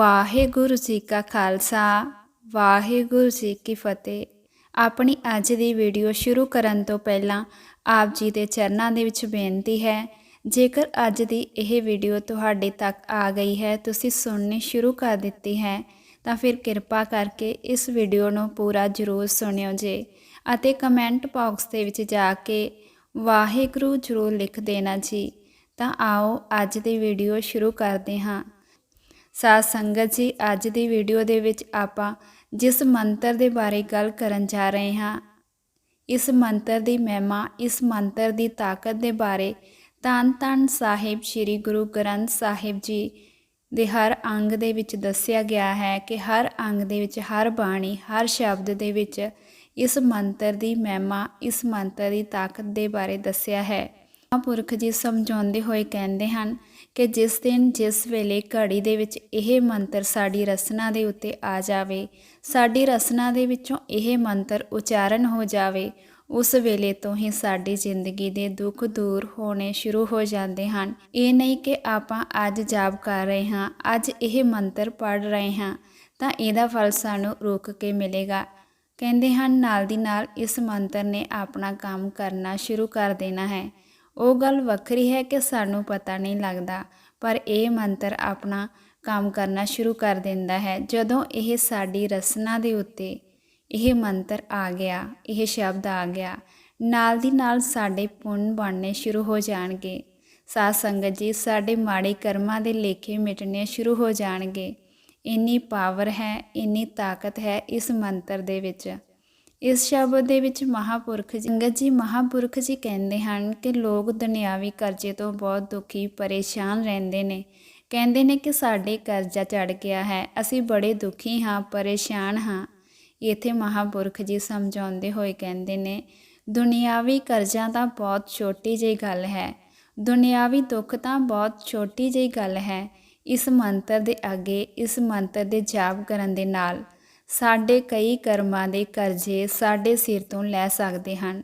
ਵਾਹਿਗੁਰੂ ਜੀ ਕਾ ਖਾਲਸਾ ਵਾਹਿਗੁਰੂ ਜੀ ਕੀ ਫਤਿਹ। ਆਪਣੀ ਅੱਜ ਦੀ ਵੀਡੀਓ ਸ਼ੁਰੂ ਕਰਨ ਤੋਂ ਪਹਿਲਾਂ ਆਪ ਜੀ ਦੇ ਚਰਨਾਂ ਦੇ ਵਿੱਚ ਬੇਨਤੀ ਹੈ, ਜੇਕਰ ਅੱਜ ਦੀ ਇਹ ਵੀਡੀਓ ਤੁਹਾਡੇ ਤੱਕ ਆ ਗਈ ਹੈ, ਤੁਸੀਂ ਸੁਣਨੀ ਸ਼ੁਰੂ ਕਰ ਦਿੱਤੀ ਹੈ, ਤਾਂ ਫਿਰ ਕਿਰਪਾ ਕਰਕੇ ਇਸ ਵੀਡੀਓ ਨੂੰ ਪੂਰਾ ਜ਼ਰੂਰ ਸੁਣਿਓ ਜੇ ਅਤੇ ਕਮੈਂਟ ਬਾਕਸ ਦੇ ਵਿੱਚ ਜਾ ਕੇ ਵਾਹਿਗੁਰੂ ਜ਼ਰੂਰ ਲਿਖ ਦੇਣਾ ਜੀ। ਤਾਂ ਆਓ ਅੱਜ ਦੀ ਵੀਡੀਓ ਸ਼ੁਰੂ ਕਰਦੇ ਹਾਂ। ਸਾਧ ਸੰਗਤ ਜੀ, ਅੱਜ ਦੀ ਵੀਡੀਓ ਦੇ ਵਿੱਚ ਆਪਾਂ ਜਿਸ ਮੰਤਰ ਦੇ ਬਾਰੇ ਗੱਲ ਕਰਨ ਜਾ ਰਹੇ ਹਾਂ, ਇਸ ਮੰਤਰ ਦੀ ਮਹਿਮਾ, ਇਸ ਮੰਤਰ ਦੀ ਤਾਕਤ ਦੇ ਬਾਰੇ ਤਨ ਤਨ ਸਾਹਿਬ ਸ੍ਰੀ ਗੁਰੂ ਗ੍ਰੰਥ ਸਾਹਿਬ ਜੀ ਦੇ ਹਰ ਅੰਗ ਦੇ ਵਿੱਚ ਦੱਸਿਆ ਗਿਆ ਹੈ ਕਿ ਹਰ ਅੰਗ ਦੇ ਵਿੱਚ, ਹਰ ਬਾਣੀ, ਹਰ ਸ਼ਬਦ ਦੇ ਵਿੱਚ ਇਸ ਮੰਤਰ ਦੀ ਮਹਿਮਾ, ਇਸ ਮੰਤਰ ਦੀ ਤਾਕਤ ਦੇ ਬਾਰੇ ਦੱਸਿਆ ਹੈ। ਮਹਾਂਪੁਰਖ ਜੀ ਸਮਝਾਉਂਦੇ ਹੋਏ ਕਹਿੰਦੇ ਹਨ ਕਿ ਜਿਸ ਦਿਨ, ਜਿਸ ਵੇਲੇ ਘੜੀ ਦੇ ਵਿੱਚ ਇਹ ਮੰਤਰ ਸਾਡੀ ਰਸਨਾ ਦੇ ਉੱਤੇ ਆ ਜਾਵੇ, ਸਾਡੀ ਰਸਨਾ ਦੇ ਵਿੱਚੋਂ ਇਹ ਮੰਤਰ ਉਚਾਰਨ ਹੋ ਜਾਵੇ, ਉਸ ਵੇਲੇ ਤੋਂ ਹੀ ਸਾਡੀ ਜ਼ਿੰਦਗੀ ਦੇ ਦੁੱਖ ਦੂਰ ਹੋਣੇ ਸ਼ੁਰੂ ਹੋ ਜਾਂਦੇ ਹਨ। ਇਹ ਨਹੀਂ ਕਿ ਆਪਾਂ ਅੱਜ ਜਾਪ ਕਰ ਰਹੇ ਹਾਂ, ਅੱਜ ਇਹ ਮੰਤਰ ਪੜ ਰਹੇ ਹਾਂ, ਤਾਂ ਇਹਦਾ ਫਲ ਸਾਨੂੰ ਰੁਕ ਕੇ ਮਿਲੇਗਾ। ਕਹਿੰਦੇ ਹਨ, ਨਾਲ ਦੀ ਨਾਲ ਇਸ ਮੰਤਰ ਨੇ ਆਪਣਾ ਕੰਮ ਕਰਨਾ ਸ਼ੁਰੂ ਕਰ ਦੇਣਾ ਹੈ। ਉਹ ਗੱਲ ਵੱਖਰੀ ਹੈ ਕਿ ਸਾਨੂੰ ਪਤਾ ਨਹੀਂ ਲੱਗਦਾ, ਪਰ ਇਹ ਮੰਤਰ ਆਪਣਾ ਕੰਮ ਕਰਨਾ ਸ਼ੁਰੂ ਕਰ ਦਿੰਦਾ ਹੈ। ਜਦੋਂ ਇਹ ਸਾਡੀ ਰਸਨਾ ਦੇ ਉੱਤੇ ਇਹ ਮੰਤਰ ਆ ਗਿਆ, ਇਹ ਸ਼ਬਦ ਆ ਗਿਆ, ਨਾਲ ਦੀ ਨਾਲ ਸਾਡੇ ਪੁੰਨ ਬਣਨੇ ਸ਼ੁਰੂ ਹੋ ਜਾਣਗੇ। ਸਾਧ ਸੰਗਤ ਜੀ, ਸਾਡੇ ਮਾੜੇ ਕਰਮਾਂ ਦੇ ਲੇਖੇ ਮਿਟਣੇ ਸ਼ੁਰੂ ਹੋ ਜਾਣਗੇ। ਇੰਨੀ ਪਾਵਰ ਹੈ, ਇੰਨੀ ਤਾਕਤ ਹੈ ਇਸ ਮੰਤਰ ਦੇ ਵਿੱਚ। ਇਸ ਸ਼ਬਦ ਦੇ ਵਿੱਚ ਮਹਾਪੁਰਖ ਜੀ ਸੰਗਤ ਜੀ, ਮਹਾਪੁਰਖ ਜੀ ਕਹਿੰਦੇ ਹਨ ਕਿ ਲੋਕ ਦੁਨਿਆਵੀ ਕਰਜ਼ੇ ਤੋਂ ਬਹੁਤ ਦੁਖੀ, ਪਰੇਸ਼ਾਨ ਰਹਿੰਦੇ ਨੇ। ਕਹਿੰਦੇ ਨੇ ਕਿ ਸਾਡੇ ਕਰਜ਼ਾ ਚੜ ਗਿਆ ਹੈ, ਅਸੀਂ ਬੜੇ ਦੁਖੀ ਹਾਂ, ਪਰੇਸ਼ਾਨ ਹਾਂ। ਇੱਥੇ ਮਹਾਪੁਰਖ ਜੀ ਸਮਝਾਉਂਦੇ ਹੋਏ ਕਹਿੰਦੇ ਨੇ, ਦੁਨਿਆਵੀ ਕਰਜ਼ਾ ਤਾਂ ਬਹੁਤ ਛੋਟੀ ਜਿਹੀ ਗੱਲ ਹੈ। ਦੁਨਿਆਵੀ ਦੁੱਖ ਤਾਂ ਬਹੁਤ ਛੋਟੀ ਜਿਹੀ ਗੱਲ ਹੈ। ਇਸ ਮੰਤਰ ਦੇ ਅੱਗੇ, ਇਸ ਮੰਤਰ ਦੇ ਜਾਪ ਕਰਨ ਦੇ ਨਾਲ ਸਾਡੇ ਕਈ ਕਰਮਾਂ ਦੇ ਕਰਜ਼ੇ ਸਾਡੇ ਸਿਰ ਤੋਂ ਲੈ ਸਕਦੇ ਹਨ।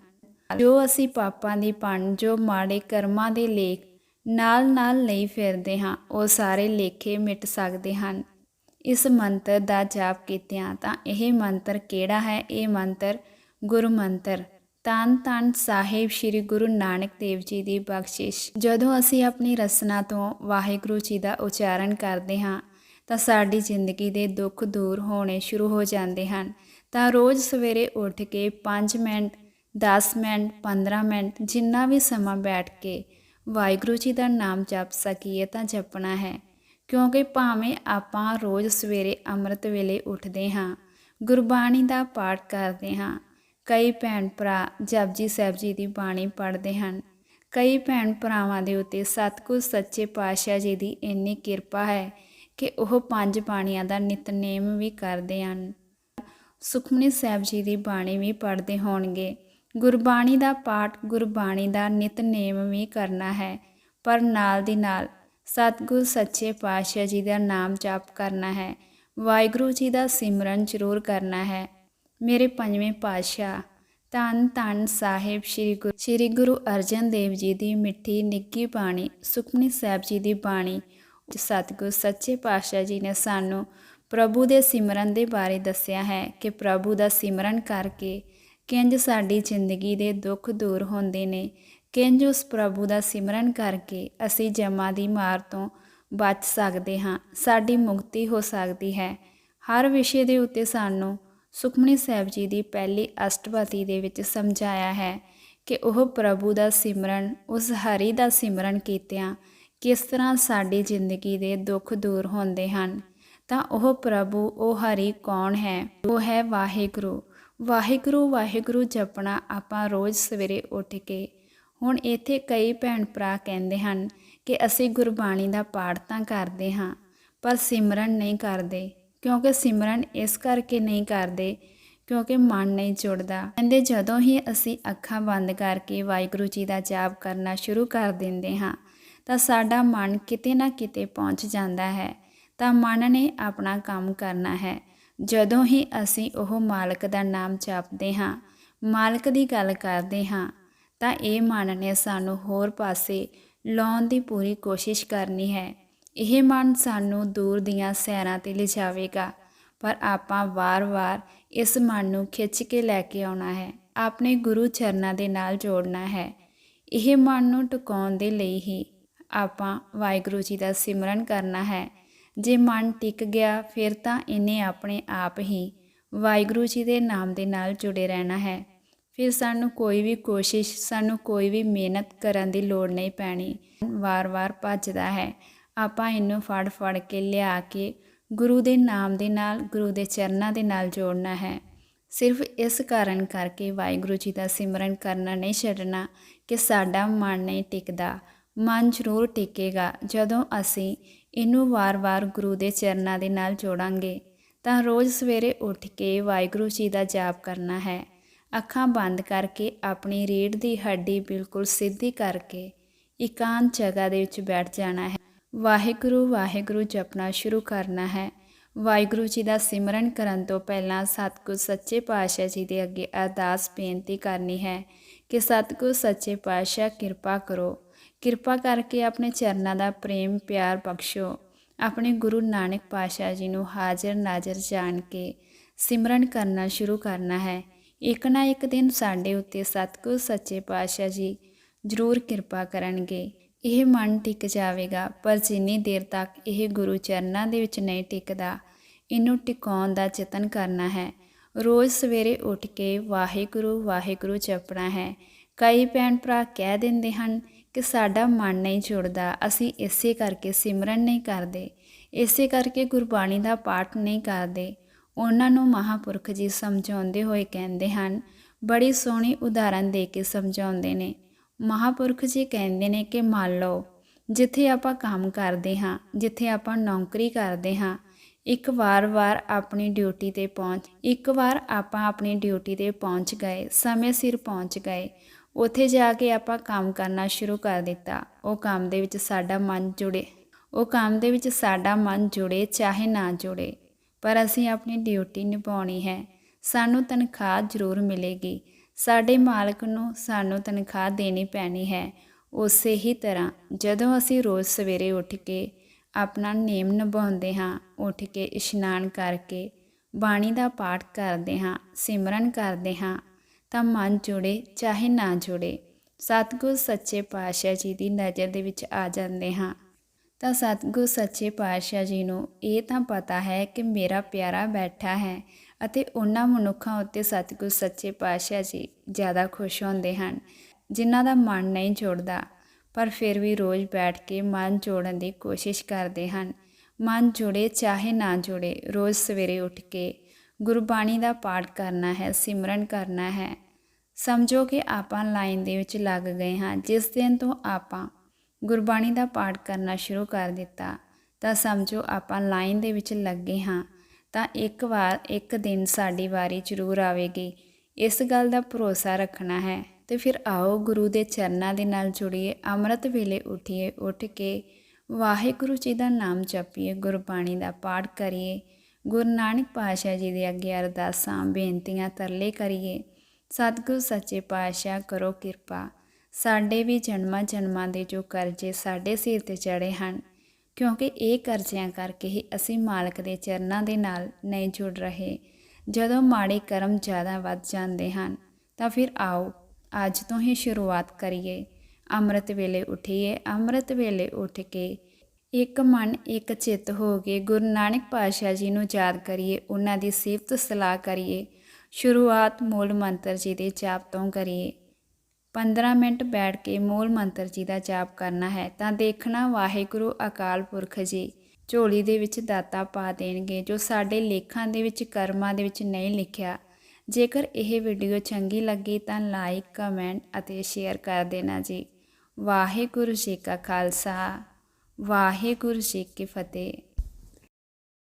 ਜੋ ਅਸੀਂ ਪਾਪਾਂ ਦੀ ਪੰਨ ਜੋ ਮਾੜੇ ਕਰਮਾਂ ਦੇ ਲੇਖ ਨਾਲ ਨਾਲ ਲਈ ਫਿਰਦੇ ਹਾਂ, ਉਹ ਸਾਰੇ ਲੇਖੇ ਮਿਟ ਸਕਦੇ ਹਨ। ਇਸ ਮੰਤਰ ਦਾ ਜਾਪ ਕੀਤਿਆਂ ਤਾਂ ਇਹ ਮੰਤਰ ਕਿਹੜਾ ਹੈ? ਇਹ ਮੰਤਰ ਗੁਰੂ ਮੰਤਰ ਤਨ ਤਨ ਸਾਹਿਬ ਸ੍ਰੀ ਗੁਰੂ ਨਾਨਕ ਦੇਵ ਜੀ ਦੀ ਬਖਸ਼ਿਸ਼। ਜਦੋਂ ਅਸੀਂ ਆਪਣੀ ਰਸਨਾ ਤੋਂ ਵਾਹਿਗੁਰੂ ਜੀ ਦਾ ਉਚਾਰਨ ਕਰਦੇ ਹਾਂ ਤਾਂ ਸਾਡੀ ਜ਼ਿੰਦਗੀ ਦੇ ਦੁੱਖ ਦੂਰ ਹੋਣੇ ਸ਼ੁਰੂ ਹੋ ਜਾਂਦੇ ਹਨ। ਤਾਂ ਰੋਜ਼ ਸਵੇਰੇ ਉੱਠ ਕੇ 5 ਮਿੰਟ 10 ਮਿੰਟ 15 ਮਿੰਟ, ਜਿੰਨਾ ਵੀ ਸਮਾਂ ਬੈਠ ਕੇ ਵਾਹਿਗੁਰੂ ਜੀ ਦਾ ਨਾਮ ਜਪ ਸਕੀਏ ਤਾਂ ਜਪਣਾ ਹੈ। ਕਿਉਂਕਿ ਭਾਵੇਂ ਆਪਾਂ ਰੋਜ਼ ਸਵੇਰੇ ਅੰਮ੍ਰਿਤ ਵੇਲੇ ਉੱਠਦੇ ਹਾਂ, ਗੁਰਬਾਣੀ ਦਾ ਪਾਠ ਕਰਦੇ ਹਾਂ, ਕਈ ਭੈਣ ਭਰਾ ਜਪਜੀ ਸਾਹਿਬ ਜੀ ਦੀ ਬਾਣੀ ਪੜ੍ਹਦੇ ਹਨ, ਕਈ ਭੈਣ ਭਰਾਵਾਂ ਦੇ ਉੱਤੇ ਸਤਿਗੁਰ ਸੱਚੇ ਪਾਤਸ਼ਾਹ ਜੀ ਦੀ ਇੰਨੀ ਕਿਰਪਾ ਹੈ ਕਿ ਉਹ ਪੰਜ ਬਾਣੀਆਂ ਦਾ ਨਿਤਨੇਮ ਵੀ ਕਰਦੇ ਹਨ। ਸੁਖਮਨੀ ਸਾਹਿਬ ਜੀ ਦੀ ਬਾਣੀ ਵੀ ਪੜ੍ਹਦੇ ਹੋਣਗੇ। ਗੁਰਬਾਣੀ ਦਾ ਪਾਠ ਗੁਰਬਾਣੀ ਦਾ ਨਿਤਨੇਮ ਵੀ ਕਰਨਾ ਹੈ, ਪਰ ਨਾਲ ਦੀ ਨਾਲ ਸਤਿਗੁਰ ਸੱਚੇ ਪਾਤਸ਼ਾਹ ਜੀ ਦਾ ਨਾਮ ਜਾਪ ਕਰਨਾ ਹੈ। ਵਾਹਿਗੁਰੂ ਜੀ ਦਾ ਸਿਮਰਨ ਜ਼ਰੂਰ ਕਰਨਾ ਹੈ। ਮੇਰੇ ਪੰਜਵੇਂ ਪਾਤਸ਼ਾਹ, ਧੰਨ ਧੰਨ ਸਾਹਿਬ ਸ੍ਰੀ ਗੁਰੂ ਸ੍ਰੀ ਗੁਰੂ ਅਰਜਨ ਦੇਵ ਜੀ ਦੀ ਮਿੱਠੀ ਨਿੱਗੀ ਬਾਣੀ, ਸੁਖਮਨੀ ਸਾਹਿਬ ਜੀ ਦੀ ਬਾਣੀ ਸਤਿਗੁਰ ਸੱਚੇ ਪਾਤਸ਼ਾਹ ਜੀ ਨੇ ਸਾਨੂੰ ਪ੍ਰਭੂ ਦੇ ਸਿਮਰਨ ਦੇ ਬਾਰੇ ਦੱਸਿਆ ਹੈ ਕਿ ਪ੍ਰਭੂ ਦਾ ਸਿਮਰਨ ਕਰਕੇ ਕਿੰਜ ਸਾਡੀ ਜ਼ਿੰਦਗੀ ਦੇ ਦੁੱਖ ਦੂਰ ਹੁੰਦੇ ਨੇ, ਕਿੰਜ ਉਸ ਪ੍ਰਭੂ ਦਾ ਸਿਮਰਨ ਕਰਕੇ ਅਸੀਂ ਜਮਾ ਦੀ ਮਾਰ ਤੋਂ ਬਚ ਸਕਦੇ ਹਾਂ, ਸਾਡੀ ਮੁਕਤੀ ਹੋ ਸਕਦੀ ਹੈ। ਹਰ ਵਿਸ਼ੇ ਦੇ ਉੱਤੇ ਸਾਨੂੰ ਸੁਖਮਨੀ ਸਾਹਿਬ ਜੀ ਦੀ ਪਹਿਲੀ ਅਸ਼ਟਪਦੀ ਦੇ ਵਿੱਚ ਸਮਝਾਇਆ ਹੈ ਕਿ ਉਹ ਪ੍ਰਭੂ ਦਾ ਸਿਮਰਨ, ਉਸ ਹਰੀ ਦਾ ਸਿਮਰਨ ਕੀਤਿਆਂ ਕਿਸ ਤਰ੍ਹਾਂ ਸਾਡੀ ਜ਼ਿੰਦਗੀ ਦੇ ਦੁੱਖ ਦੂਰ ਹੁੰਦੇ ਹਨ? ਤਾਂ ਉਹ ਪ੍ਰਭੂ, ਉਹ ਹਰੀ ਕੌਣ ਹੈ? ਉਹ ਹੈ ਵਾਹਿਗੁਰੂ। ਵਾਹਿਗੁਰੂ ਵਾਹਿਗੁਰੂ ਜਪਣਾ ਆਪਾਂ ਰੋਜ਼ ਸਵੇਰੇ ਉੱਠ ਕੇ। ਹੁਣ ਇੱਥੇ ਕਈ ਭੈਣ ਭਰਾ ਕਹਿੰਦੇ ਹਨ ਕਿ ਅਸੀਂ ਗੁਰਬਾਣੀ ਦਾ ਪਾਠ ਤਾਂ ਕਰਦੇ ਹਾਂ, ਪਰ ਸਿਮਰਨ ਨਹੀਂ ਕਰਦੇ, ਕਿਉਂਕਿ ਸਿਮਰਨ ਇਸ ਕਰਕੇ ਨਹੀਂ ਕਰਦੇ, ਕਿਉਂਕਿ ਮਨ ਨਹੀਂ ਜੁੜਦਾ। ਕਹਿੰਦੇ ਜਦੋਂ ਹੀ ਅਸੀਂ ਅੱਖਾਂ ਬੰਦ ਕਰਕੇ ਵਾਹਿਗੁਰੂ ਜੀ ਦਾ ਜਾਪ ਕਰਨਾ ਸ਼ੁਰੂ ਕਰ ਦਿੰਦੇ ਹਾਂ ਤਾਂ ਸਾਡਾ ਮਨ ਕਿਤੇ ਨਾ ਕਿਤੇ ਪਹੁੰਚ ਜਾਂਦਾ ਹੈ। ਤਾਂ ਮਨ ਨੇ ਆਪਣਾ ਕੰਮ ਕਰਨਾ ਹੈ। ਜਦੋਂ ਹੀ ਅਸੀਂ ਉਹ ਮਾਲਕ ਦਾ ਨਾਮ ਜਪਦੇ ਹਾਂ, ਮਾਲਕ ਦੀ ਗੱਲ ਕਰਦੇ ਹਾਂ, ਤਾਂ ਇਹ ਮਨ ਨੇ ਸਾਨੂੰ ਹੋਰ ਪਾਸੇ ਲਾਉਣ ਦੀ ਪੂਰੀ ਕੋਸ਼ਿਸ਼ ਕਰਨੀ ਹੈ। ਇਹ ਮਨ ਸਾਨੂੰ ਦੂਰ ਦੀਆਂ ਸੈਰਾਂ ਤੇ ਲਿਜਾਵੇਗਾ, ਪਰ ਆਪਾਂ ਵਾਰ-ਵਾਰ ਇਸ ਮਨ ਨੂੰ ਖਿੱਚ ਕੇ ਲੈ ਕੇ ਆਉਣਾ ਹੈ। ਆਪਣੇ ਗੁਰੂ ਚਰਨਾਂ ਦੇ ਨਾਲ ਜੋੜਨਾ ਹੈ। ਇਹ ਮਨ ਨੂੰ ਟਿਕਾਉਣ ਦੇ ਲਈ ਹੀ ਆਪਾਂ ਵਾਹਿਗੁਰੂ ਜੀ ਦਾ ਸਿਮਰਨ ਕਰਨਾ ਹੈ। ਜੇ ਮਨ ਟਿਕ ਗਿਆ, ਫਿਰ ਤਾਂ ਇਹਨੇ ਆਪਣੇ ਆਪ ਹੀ ਵਾਹਿਗੁਰੂ ਜੀ ਦੇ ਨਾਮ ਦੇ ਨਾਲ ਜੁੜੇ ਰਹਿਣਾ ਹੈ। ਫਿਰ ਸਾਨੂੰ ਕੋਈ ਵੀ ਕੋਸ਼ਿਸ਼, ਸਾਨੂੰ ਕੋਈ ਵੀ ਮਿਹਨਤ ਕਰਨ ਦੀ ਲੋੜ ਨਹੀਂ ਪੈਣੀ। ਵਾਰ-ਵਾਰ ਭੱਜਦਾ ਹੈ। ਆਪਾਂ ਇਹਨੂੰ ਫੜ ਫੜ ਕੇ ਲਿਆ ਕੇ ਗੁਰੂ ਦੇ ਨਾਮ ਦੇ ਨਾਲ, ਗੁਰੂ ਦੇ ਚਰਨਾਂ ਦੇ ਨਾਲ ਜੋੜਨਾ ਹੈ। ਸਿਰਫ ਇਸ ਕਾਰਨ ਕਰਕੇ ਵਾਹਿਗੁਰੂ ਜੀ ਦਾ ਸਿਮਰਨ ਕਰਨਾ ਨਹੀਂ ਛੱਡਣਾ ਕਿ ਸਾਡਾ ਮਨ ਨਹੀਂ ਟਿਕਦਾ। ਮਨ ਜ਼ਰੂਰ ਟਿਕੇਗਾ। ਜਦੋਂ ਅਸੀਂ ਇਹਨੂੰ ਵਾਰ-ਵਾਰ ਗੁਰੂ ਦੇ ਚਰਨਾਂ ਦੇ ਨਾਲ ਜੋੜਾਂਗੇ, ਤਾਂ ਰੋਜ਼ ਸਵੇਰੇ ਉੱਠ ਕੇ ਵਾਹਿਗੁਰੂ ਜੀ ਦਾ ਜਾਪ ਕਰਨਾ ਹੈ। ਅੱਖਾਂ ਬੰਦ ਕਰਕੇ ਆਪਣੀ ਰੀੜ੍ਹ ਦੀ ਹੱਡੀ ਬਿਲਕੁਲ ਸਿੱਧੀ ਕਰਕੇ ਇਕਾਂਤ ਜਗ੍ਹਾ ਦੇ ਵਿੱਚ ਬੈਠ ਜਾਣਾ ਹੈ। ਵਾਹਿਗੁਰੂ ਵਾਹਿਗੁਰੂ ਜਪਣਾ ਸ਼ੁਰੂ ਕਰਨਾ ਹੈ। ਵਾਹਿਗੁਰੂ ਜੀ ਦਾ ਸਿਮਰਨ ਕਰਨ ਤੋਂ ਪਹਿਲਾਂ ਸਤਿਗੁਰ ਸੱਚੇ ਪਾਤਸ਼ਾਹ ਜੀ ਦੇ ਅੱਗੇ ਅਰਦਾਸ ਬੇਨਤੀ ਕਰਨੀ ਹੈ ਕਿ ਸਤਿਗੁਰ ਸੱਚੇ ਪਾਤਸ਼ਾਹ ਕਿਰਪਾ ਕਰੋ। ਕਿਰਪਾ ਕਰਕੇ ਆਪਣੇ ਚਰਨਾਂ ਦਾ ਪ੍ਰੇਮ ਪਿਆਰ ਬਖਸ਼ੋ। ਆਪਣੇ ਗੁਰੂ ਨਾਨਕ ਪਾਤਸ਼ਾਹ ਜੀ ਨੂੰ ਹਾਜ਼ਰ ਨਾਜ਼ਰ ਜਾਣ ਕੇ ਸਿਮਰਨ ਕਰਨਾ ਸ਼ੁਰੂ ਕਰਨਾ ਹੈ। ਇੱਕ ਨਾ ਇੱਕ ਦਿਨ ਸਾਡੇ ਉੱਤੇ ਸਤਿਗੁਰ ਸੱਚੇ ਪਾਤਸ਼ਾਹ ਜੀ ਜ਼ਰੂਰ ਕਿਰਪਾ ਕਰਨਗੇ। ਇਹ ਮਨ ਟਿਕ ਜਾਵੇਗਾ, ਪਰ ਜਿੰਨੀ ਦੇਰ ਤੱਕ ਇਹ ਗੁਰੂ ਚਰਨਾਂ ਦੇ ਵਿੱਚ ਨਹੀਂ ਟਿਕਦਾ, ਇਹਨੂੰ ਟਿਕਾਉਣ ਦਾ ਯਤਨ ਕਰਨਾ ਹੈ। ਰੋਜ਼ ਸਵੇਰੇ ਉੱਠ ਕੇ ਵਾਹਿਗੁਰੂ ਵਾਹਿਗੁਰੂ ਜਪਣਾ ਹੈ। ਕਈ ਭੈਣ ਭਰਾ ਕਹਿ ਦਿੰਦੇ ਹਨ ਕਿ ਸਾਡਾ ਮਨ ਨਹੀਂ ਜੁੜਦਾ, ਅਸੀਂ ਇਸੇ ਕਰਕੇ ਸਿਮਰਨ ਨਹੀਂ ਕਰਦੇ, ਇਸੇ ਕਰਕੇ ਗੁਰਬਾਣੀ ਦਾ ਪਾਠ ਨਹੀਂ ਕਰਦੇ। ਉਹਨਾਂ ਨੂੰ ਮਹਾਪੁਰਖ ਜੀ ਸਮਝਾਉਂਦੇ ਹੋਏ ਕਹਿੰਦੇ ਹਨ, ਬੜੀ ਸੋਹਣੀ ਉਦਾਹਰਨ ਦੇ ਕੇ ਸਮਝਾਉਂਦੇ ਨੇ। ਮਹਾਪੁਰਖ ਜੀ ਕਹਿੰਦੇ ਨੇ ਕਿ ਮੰਨ ਲਓ, ਜਿੱਥੇ ਆਪਾਂ ਕੰਮ ਕਰਦੇ ਹਾਂ, ਜਿੱਥੇ ਆਪਾਂ ਨੌਕਰੀ ਕਰਦੇ ਹਾਂ, ਇੱਕ ਵਾਰ-ਵਾਰ ਆਪਣੀ ਡਿਊਟੀ ਤੇ ਪਹੁੰਚ, ਇੱਕ ਵਾਰ ਆਪਾਂ ਆਪਣੀ ਡਿਊਟੀ ਤੇ ਪਹੁੰਚ ਗਏ, ਸਮੇਂ ਸਿਰ ਪਹੁੰਚ ਗਏ ਉੱਥੇ ਜਾ ਕੇ ਆਪਾਂ ਕੰਮ ਕਰਨਾ ਸ਼ੁਰੂ ਕਰ ਦਿੱਤਾ। ਉਹ ਕੰਮ ਦੇ ਵਿੱਚ ਸਾਡਾ ਮਨ ਜੁੜੇ। ਉਹ ਕੰਮ ਦੇ ਵਿੱਚ ਸਾਡਾ ਮਨ ਜੁੜੇ, ਚਾਹੇ ਨਾ ਜੁੜੇ। ਪਰ ਅਸੀਂ ਆਪਣੀ ਡਿਊਟੀ ਨਿਭਾਉਣੀ ਹੈ। ਸਾਨੂੰ ਤਨਖਾਹ ਜ਼ਰੂਰ ਮਿਲੇਗੀ। ਸਾਡੇ ਮਾਲਕ ਨੂੰ ਸਾਨੂੰ ਤਨਖਾਹ ਦੇਣੀ ਪੈਣੀ ਹੈ। ਉਸੇ ਹੀ ਤਰ੍ਹਾਂ ਜਦੋਂ ਅਸੀਂ ਰੋਜ਼ ਸਵੇਰੇ ਉੱਠ ਕੇ ਆਪਣਾ ਨੇਮ ਨਿਭਾਉਂਦੇ ਹਾਂ, ਉੱਠ ਕੇ ਇਸ਼ਨਾਨ ਕਰਕੇ ਬਾਣੀ ਦਾ ਪਾਠ ਕਰਦੇ ਹਾਂ, ਸਿਮਰਨ ਕਰਦੇ ਹਾਂ ਤਾਂ ਮਨ ਜੁੜੇ ਚਾਹੇ ਨਾ ਜੁੜੇ। ਸਤਿਗੁਰ ਸੱਚੇ ਪਾਤਸ਼ਾਹ ਜੀ ਦੀ ਨਜ਼ਰ ਦੇ ਵਿੱਚ ਆ ਜਾਂਦੇ ਹਾਂ। ਤਾਂ ਸਤਿਗੁਰ ਸੱਚੇ ਪਾਤਸ਼ਾਹ ਜੀ ਨੂੰ ਇਹ ਤਾਂ ਪਤਾ ਹੈ ਕਿ ਮੇਰਾ ਪਿਆਰਾ ਬੈਠਾ ਹੈ ਅਤੇ ਉਹਨਾਂ ਮਨੁੱਖਾਂ ਉੱਤੇ ਸਤਿਗੁਰ ਸੱਚੇ ਪਾਤਸ਼ਾਹ ਜੀ ਜ਼ਿਆਦਾ ਖੁਸ਼ ਹੁੰਦੇ ਹਨ, ਜਿਨ੍ਹਾਂ ਦਾ ਮਨ ਨਹੀਂ ਜੁੜਦਾ, ਪਰ ਫਿਰ ਵੀ ਰੋਜ਼ ਬੈਠ ਕੇ ਮਨ ਜੋੜਨ ਦੀ ਕੋਸ਼ਿਸ਼ ਕਰਦੇ ਹਨ। ਮਨ ਜੁੜੇ ਚਾਹੇ ਨਾ ਜੁੜੇ, ਰੋਜ਼ ਸਵੇਰੇ ਉੱਠ ਕੇ ਗੁਰਬਾਣੀ ਦਾ ਪਾਠ ਕਰਨਾ ਹੈ, ਸਿਮਰਨ ਕਰਨਾ ਹੈ ਸਮਝੋ ਕਿ ਆਪਾਂ ਲਾਈਨ ਦੇ ਵਿੱਚ ਲੱਗ ਗਏ ਹਾਂ। ਜਿਸ ਦਿਨ ਤੋਂ ਆਪਾਂ ਗੁਰਬਾਣੀ ਦਾ ਪਾਠ ਕਰਨਾ ਸ਼ੁਰੂ ਕਰ ਦਿੱਤਾ, ਤਾਂ ਸਮਝੋ ਆਪਾਂ ਲਾਈਨ ਦੇ ਵਿੱਚ ਲੱਗੇ ਹਾਂ, ਤਾਂ ਇੱਕ ਵਾਰ, ਇੱਕ ਦਿਨ ਸਾਡੀ ਵਾਰੀ ਜ਼ਰੂਰ ਆਵੇਗੀ। ਇਸ ਗੱਲ ਦਾ ਭਰੋਸਾ ਰੱਖਣਾ ਹੈ। ਤੇ ਫਿਰ ਆਓ ਗੁਰੂ ਦੇ ਚਰਨਾਂ ਦੇ ਨਾਲ ਜੁੜੀਏ, ਅੰਮ੍ਰਿਤ ਵੇਲੇ ਉਠੀਏ, ਉੱਠ ਕੇ ਵਾਹਿਗੁਰੂ ਜੀ ਦਾ ਨਾਮ ਜਪੀਏ, ਗੁਰਬਾਣੀ ਦਾ ਪਾਠ ਕਰੀਏ, ਗੁਰੂ ਨਾਨਕ ਪਾਤਸ਼ਾਹ ਜੀ ਦੇ ਅੱਗੇ ਅਰਦਾਸਾਂ, ਬੇਨਤੀਆਂ ਤਰਲੇ ਕਰੀਏ। ਸਤਿਗੁਰ ਸੱਚੇ ਪਾਤਸ਼ਾਹ ਕਰੋ ਕਿਰਪਾ। ਸਾਡੇ ਵੀ ਜਨਮਾਂ ਜਨਮਾਂ ਦੇ ਜੋ ਕਰਜ਼ੇ ਸਾਡੇ ਸਿਰ ਤੇ ਚੜੇ ਹਨ, ਕਿਉਂਕਿ ਇਹ ਕਰਜ਼ਿਆਂ ਕਰਕੇ ਹੀ ਅਸੀਂ ਮਾਲਕ ਦੇ ਚਰਨਾਂ ਦੇ ਨਾਲ ਨਹੀਂ ਜੁੜ ਰਹੇ। ਜਦੋਂ ਮਾੜੇ ਕਰਮ ਜ਼ਿਆਦਾ ਵੱਧ ਜਾਂਦੇ ਹਨ, ਤਾਂ ਫਿਰ ਆਓ, ਅੱਜ ਤੋਂ ਹੀ ਸ਼ੁਰੂਆਤ ਕਰੀਏ। ਅੰਮ੍ਰਿਤ ਵੇਲੇ ਉਠੀਏ, ਅੰਮ੍ਰਿਤ ਵੇਲੇ ਉੱਠ ਕੇ ਇੱਕ ਮਨ, ਇੱਕ ਚਿੱਤ ਹੋ ਕੇ ਗੁਰੂ ਨਾਨਕ ਪਾਤਸ਼ਾਹ ਜੀ ਨੂੰ ਯਾਦ ਕਰੀਏ, ਉਹਨਾਂ ਦੀ ਸਿਫਤ ਸਲਾਹ ਕਰੀਏ। ਸ਼ੁਰੂਆਤ ਮੂਲ ਮੰਤਰ ਜੀ ਦੇ ਜਾਪ ਤੋਂ ਕਰੀਏ। 15 ਮਿੰਟ ਬੈਠ ਕੇ ਮੂਲ ਮੰਤਰ ਜੀ ਦਾ ਜਾਪ ਕਰਨਾ ਹੈ ਤਾਂ ਦੇਖਣਾ ਵਾਹਿਗੁਰੂ ਅਕਾਲ ਪੁਰਖ ਜੀ, ਝੋਲੀ ਦੇ ਵਿੱਚ ਦਾਤਾ ਪਾ ਦੇਣਗੇ ਜੋ ਸਾਡੇ ਲੇਖਾਂ ਦੇ ਵਿੱਚ, ਕਰਮਾਂ ਦੇ ਵਿੱਚ ਨਹੀਂ ਲਿਖਿਆ। ਜੇਕਰ ਇਹ ਵੀਡੀਓ ਚੰਗੀ ਲੱਗੀ ਤਾਂ ਲਾਈਕ, ਕਮੈਂਟ ਅਤੇ ਸ਼ੇਅਰ ਕਰ ਦੇਣਾ ਜੀ। ਵਾਹਿਗੁਰੂ ਜੀ ਕਾ ਖਾਲਸਾ, ਵਾਹਿਗੁਰੂ ਜੀ ਕੀ ਫਤਿਹ।